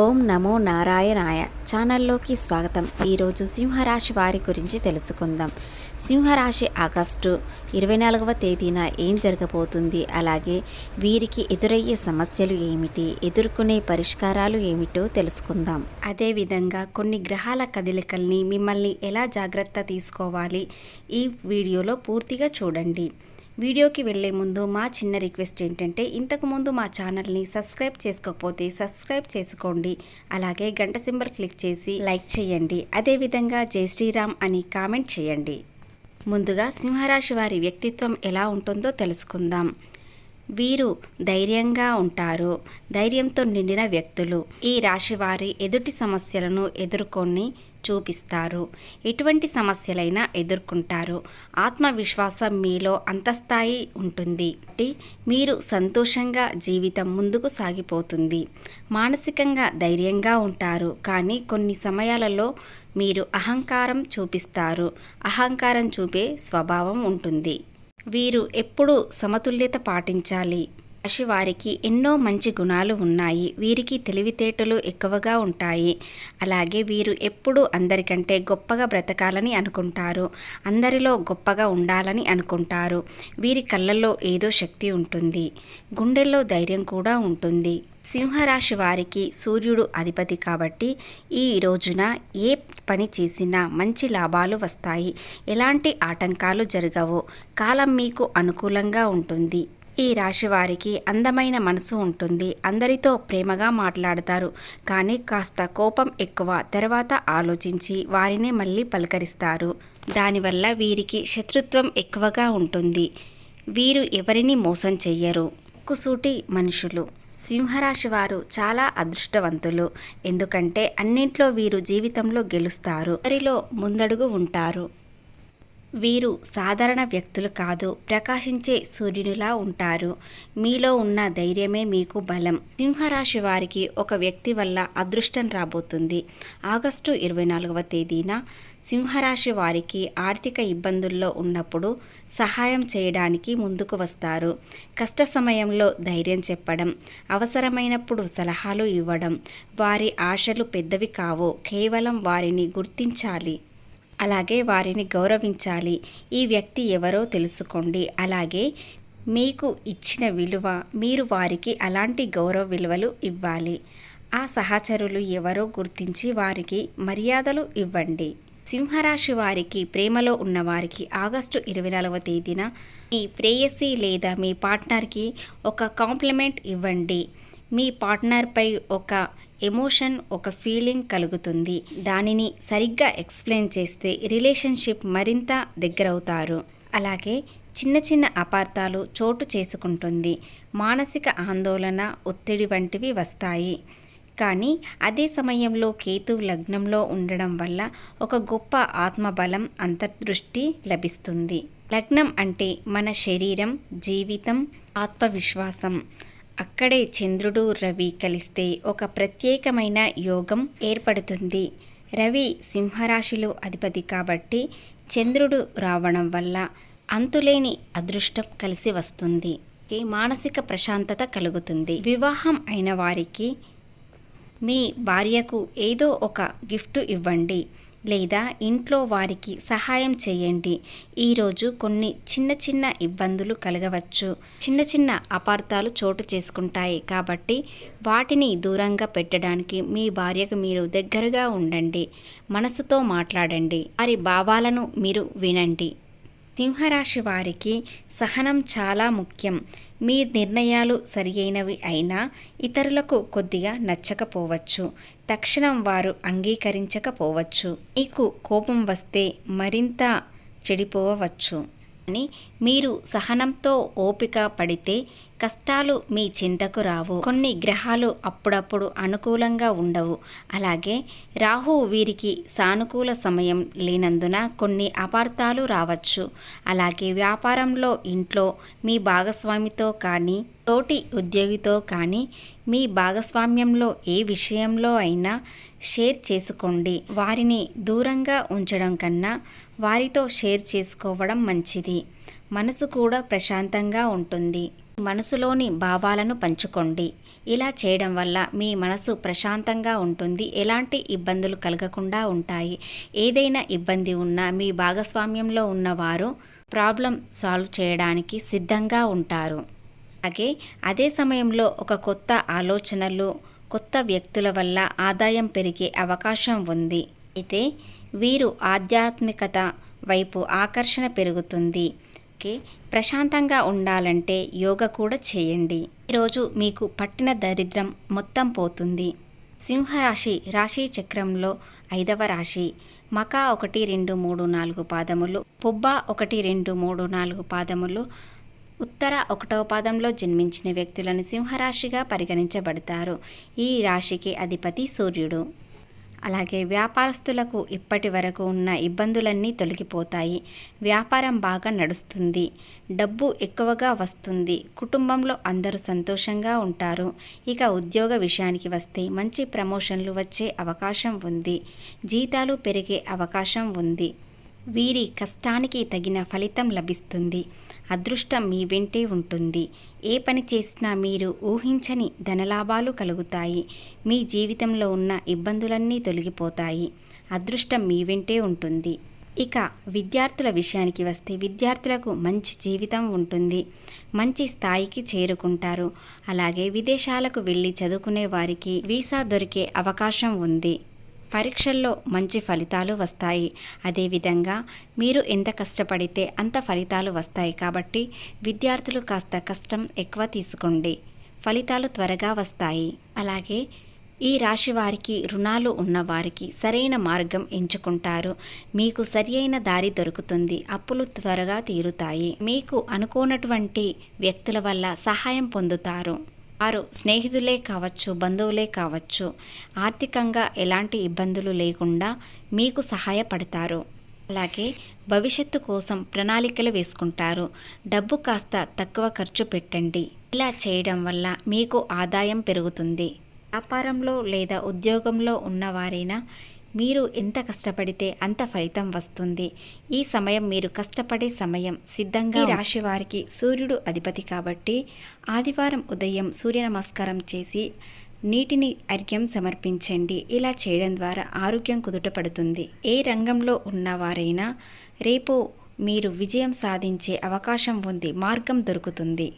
ఓం నమో నారాయణాయ ఛానల్లోకి స్వాగతం. ఈరోజు సింహరాశి వారి గురించి తెలుసుకుందాం. సింహరాశి ఆగస్టు ఇరవై నాలుగవ తేదీన ఏం జరగబోతుంది? అలాగే వీరికి ఎదురయ్యే సమస్యలు ఏమిటి? ఎదుర్కొనే పరిష్కారాలు ఏమిటో తెలుసుకుందాం. అదేవిధంగా కొన్ని గ్రహాల కదలికల్ని మిమ్మల్ని ఎలా జాగ్రత్త తీసుకోవాలి? ఈ వీడియోలో పూర్తిగా చూడండి. వీడియోకి వెళ్ళే ముందు మా చిన్న రిక్వెస్ట్ ఏంటంటే ఇంతకుముందు మా ఛానల్ని సబ్స్క్రైబ్ చేసుకోకపోతే సబ్స్క్రైబ్ చేసుకోండి. అలాగే గంట సింబల్ క్లిక్ చేసి లైక్ చేయండి. అదేవిధంగా జై శ్రీరామ్ అని కామెంట్ చేయండి. ముందుగా సింహరాశి వారి వ్యక్తిత్వం ఎలా ఉంటుందో తెలుసుకుందాం. వీరు ధైర్యంగా ఉంటారు. ధైర్యంతో నిండిన వ్యక్తులు. ఈ రాశి వారి ఎదుటి సమస్యలను ఎదుర్కొని చూపిస్తారు. ఎటువంటి సమస్యలైనా ఎదుర్కొంటారు. ఆత్మవిశ్వాసం మీలో అంతస్థాయి ఉంటుంది. మీరు సంతోషంగా జీవితం ముందుకు సాగిపోతుంది. మానసికంగా ధైర్యంగా ఉంటారు. కానీ కొన్ని సమయాలలో మీరు అహంకారం చూపిస్తారు. అహంకారం చూపే స్వభావం ఉంటుంది. వీరు ఎప్పుడూ సమతుల్యత పాటించాలి. రాశి వారికి ఎన్నో మంచి గుణాలు ఉన్నాయి. వీరికి తెలివితేటలు ఎక్కువగా ఉంటాయి. అలాగే వీరు ఎప్పుడూ అందరికంటే గొప్పగా బ్రతకాలని అనుకుంటారు. అందరిలో గొప్పగా ఉండాలని అనుకుంటారు. వీరి కళ్ళల్లో ఏదో శక్తి ఉంటుంది. గుండెల్లో ధైర్యం కూడా ఉంటుంది. సింహరాశి వారికి సూర్యుడు అధిపతి కాబట్టి ఈ రోజున ఏ పని చేసినా మంచి లాభాలు వస్తాయి. ఎలాంటి ఆటంకాలు జరగవు. కాలం మీకు అనుకూలంగా ఉంటుంది. ఈ రాశి వారికి అందమైన మనసు ఉంటుంది. అందరితో ప్రేమగా మాట్లాడతారు. కానీ కాస్త కోపం ఎక్కువ. తర్వాత ఆలోచించి వారిని మళ్ళీ పలకరిస్తారు. దానివల్ల వీరికి శత్రుత్వం ఎక్కువగా ఉంటుంది. వీరు ఎవరిని మోసం చెయ్యరు. కుసూటి మనుషులు. సింహరాశి వారు చాలా అదృష్టవంతులు. ఎందుకంటే అన్నింట్లో వీరు జీవితంలో గెలుస్తారు. వారిలో ముందడుగు ఉంటారు. వీరు సాధారణ వ్యక్తులు కాదు ప్రకాశించే సూర్యునిలా ఉంటారు. మీలో ఉన్న ధైర్యమే మీకు బలం. సింహరాశి వారికి ఒక వ్యక్తి వల్ల అదృష్టం రాబోతుంది. ఆగస్టు ఇరవై నాలుగవ తేదీన సింహరాశి వారికి ఆర్థిక ఇబ్బందుల్లో ఉన్నప్పుడు సహాయం చేయడానికి ముందుకు వస్తారు. కష్ట సమయంలో ధైర్యం చెప్పడం అవసరమైనప్పుడు సలహాలు ఇవ్వడం వారి ఆశలు పెద్దవి కావు. కేవలం వారిని గుర్తించాలి. అలాగే వారిని గౌరవించాలి. ఈ వ్యక్తి ఎవరో తెలుసుకోండి. అలాగే మీకు ఇచ్చిన విలువ మీరు వారికి అలాంటి గౌరవ విలువలు ఇవ్వాలి. ఆ సహచరులు ఎవరో గుర్తించి వారికి మర్యాదలు ఇవ్వండి. సింహరాశి వారికి ప్రేమలో ఉన్నవారికి ఆగస్టు ఇరవై నాలుగవ తేదీన మీ ప్రేయసి లేదా మీ పార్ట్నర్కి ఒక కాంప్లిమెంట్ ఇవ్వండి. మీ పార్ట్నర్పై ఒక ఎమోషన్ ఒక ఫీలింగ్ కలుగుతుంది. దానిని సరిగ్గా ఎక్స్ప్లెయిన్ చేస్తే రిలేషన్షిప్ మరింత దగ్గరవుతారు. అలాగే చిన్న చిన్న అపార్థాలు చోటు చేసుకుంటుంది. మానసిక ఆందోళన ఒత్తిడి వంటివి వస్తాయి. కానీ అదే సమయంలో కేతు లగ్నంలో ఉండడం వల్ల ఒక గొప్ప ఆత్మబలం అంతర్దృష్టి లభిస్తుంది. లగ్నం అంటే మన శరీరం జీవితం ఆత్మవిశ్వాసం. అక్కడే చంద్రుడు రవి కలిస్తే ఒక ప్రత్యేకమైన యోగం ఏర్పడుతుంది. రవి సింహరాశిలో అధిపతి కాబట్టి చంద్రుడు రావడం వల్ల అంతులేని అదృష్టం కలిసి వస్తుంది. మానసిక ప్రశాంతత కలుగుతుంది. వివాహం అయిన వారికి మీ భార్యకు ఏదో ఒక గిఫ్ట్ ఇవ్వండి. లేదా ఇంట్లో వారికి సహాయం చేయండి. ఈరోజు కొన్ని చిన్న చిన్న ఇబ్బందులు కలగవచ్చు. చిన్న చిన్న అపార్థాలు చోటు చేసుకుంటాయి. కాబట్టి వాటిని దూరంగా పెట్టడానికి మీ భార్యకు మీరు దగ్గరగా ఉండండి. మనసుతో మాట్లాడండి. వారి భావాలను మీరు వినండి. సింహరాశి వారికి సహనం చాలా ముఖ్యం. మీ నిర్ణయాలు సరియైనవి అయినా ఇతరులకు కొద్దిగా నచ్చకపోవచ్చు. తక్షణం వారు అంగీకరించకపోవచ్చు. మీకు కోపం వస్తే మరింత చెడిపోవచ్చు. అని మీరు సహనంతో ఓపిక పడితే కష్టాలు మీ చింతకు రావు. కొన్ని గ్రహాలు అప్పుడప్పుడు అనుకూలంగా ఉండవు. అలాగే రాహు వీరికి సానుకూల సమయం లేనందున కొన్ని అపార్థాలు రావచ్చు. అలాగే వ్యాపారంలో ఇంట్లో మీ భాగస్వామితో కానీ తోటి ఉద్యోగితో కానీ మీ భాగస్వామ్యంలో ఏ విషయంలో అయినా షేర్ చేసుకోండి. వారిని దూరంగా ఉంచడం కన్నా వారితో షేర్ చేసుకోవడం మంచిది. మనసు కూడా ప్రశాంతంగా ఉంటుంది. మనసులోని భావాలను పంచుకోండి. ఇలా చేయడం వల్ల మీ మనసు ప్రశాంతంగా ఉంటుంది. ఎలాంటి ఇబ్బందులు కలగకుండా ఉంటాయి. ఏదైనా ఇబ్బంది ఉన్నా మీ భాగస్వామ్యంలో ఉన్నవారు ప్రాబ్లం సాల్వ్ చేయడానికి సిద్ధంగా ఉంటారు. అలాగే అదే సమయంలో ఒక కొత్త ఆలోచనలు కొత్త వ్యక్తుల వల్ల ఆదాయం పెరిగే అవకాశం ఉంది. అయితే వీరు ఆధ్యాత్మికత వైపు ఆకర్షణ పెరుగుతుంది. ఓకే? ప్రశాంతంగా ఉండాలంటే యోగా కూడా చేయండి. ఈరోజు మీకు పట్టిన దరిద్రం మొత్తం పోతుంది. సింహరాశి రాశి చక్రంలో ఐదవ రాశి. మకా ఒకటి రెండు మూడు నాలుగు పాదములు పుబ్బ ఒకటి రెండు మూడు నాలుగు పాదములు ఉత్తర ఒకటవ పాదంలో జన్మించిన వ్యక్తులను సింహరాశిగా పరిగణించబడతారు. ఈ రాశికి అధిపతి సూర్యుడు. అలాగే వ్యాపారస్తులకు ఇప్పటి వరకు ఉన్న ఇబ్బందులన్నీ తొలగిపోతాయి. వ్యాపారం బాగా నడుస్తుంది. డబ్బు ఎక్కువగా వస్తుంది. కుటుంబంలో అందరూ సంతోషంగా ఉంటారు. ఇక ఉద్యోగ విషయానికి వస్తే మంచి ప్రమోషన్లు వచ్చే అవకాశం ఉంది. జీతాలు పెరిగే అవకాశం ఉంది. వీరి కష్టానికి తగిన ఫలితం లభిస్తుంది. అదృష్టం మీ వెంటే ఉంటుంది. ఏ పని చేసినా మీరు ఊహించని ధనలాభాలు కలుగుతాయి. మీ జీవితంలో ఉన్న ఇబ్బందులన్నీ తొలగిపోతాయి. అదృష్టం మీ వెంటే ఉంటుంది. ఇక విద్యార్థుల విషయానికి వస్తే విద్యార్థులకు మంచి జీవితం ఉంటుంది. మంచి స్థాయికి చేరుకుంటారు. అలాగే విదేశాలకు వెళ్ళి చదువుకునే వారికి వీసా దొరికే అవకాశం ఉంది. పరీక్షల్లో మంచి ఫలితాలు వస్తాయి. అదేవిధంగా మీరు ఎంత కష్టపడితే అంత ఫలితాలు వస్తాయి కాబట్టి విద్యార్థులు కాస్త కష్టం ఎక్కువ తీసుకోండి. ఫలితాలు త్వరగా వస్తాయి. అలాగే ఈ రాశి వారికి రుణాలు ఉన్నవారికి సరైన మార్గం ఎంచుకుంటారు. మీకు సరి అయిన దారి దొరుకుతుంది. అప్పులు త్వరగా తీరుతాయి. మీకు అనుకోనటువంటి వ్యక్తుల వల్ల సహాయం పొందుతారు. వారు స్నేహితులే కావచ్చు బంధువులే కావచ్చు ఆర్థికంగా ఎలాంటి ఇబ్బందులు లేకుండా మీకు సహాయపడతారు. అలాగే భవిష్యత్తు కోసం ప్రణాళికలు వేసుకుంటారు. డబ్బు కాస్త తక్కువ ఖర్చు పెట్టండి. ఇలా చేయడం వల్ల మీకు ఆదాయం పెరుగుతుంది. వ్యాపారంలో లేదా ఉద్యోగంలో ఉన్నవారైనా మీరు ఎంత కష్టపడితే అంత ఫలితం వస్తుంది. ఈ సమయం మీరు కష్టపడే సమయం సిద్ధంగా రాశి వారికి సూర్యుడు అధిపతి కాబట్టి ఆదివారం ఉదయం సూర్య నమస్కారం చేసి నీటిని అర్ఘ్యం సమర్పించండి. ఇలా చేయడం ద్వారా ఆరోగ్యం కుదుటపడుతుంది. ఏ రంగంలో ఉన్నవారైనా రేపు మీరు విజయం సాధించే అవకాశం ఉంది. మార్గం దొరుకుతుంది.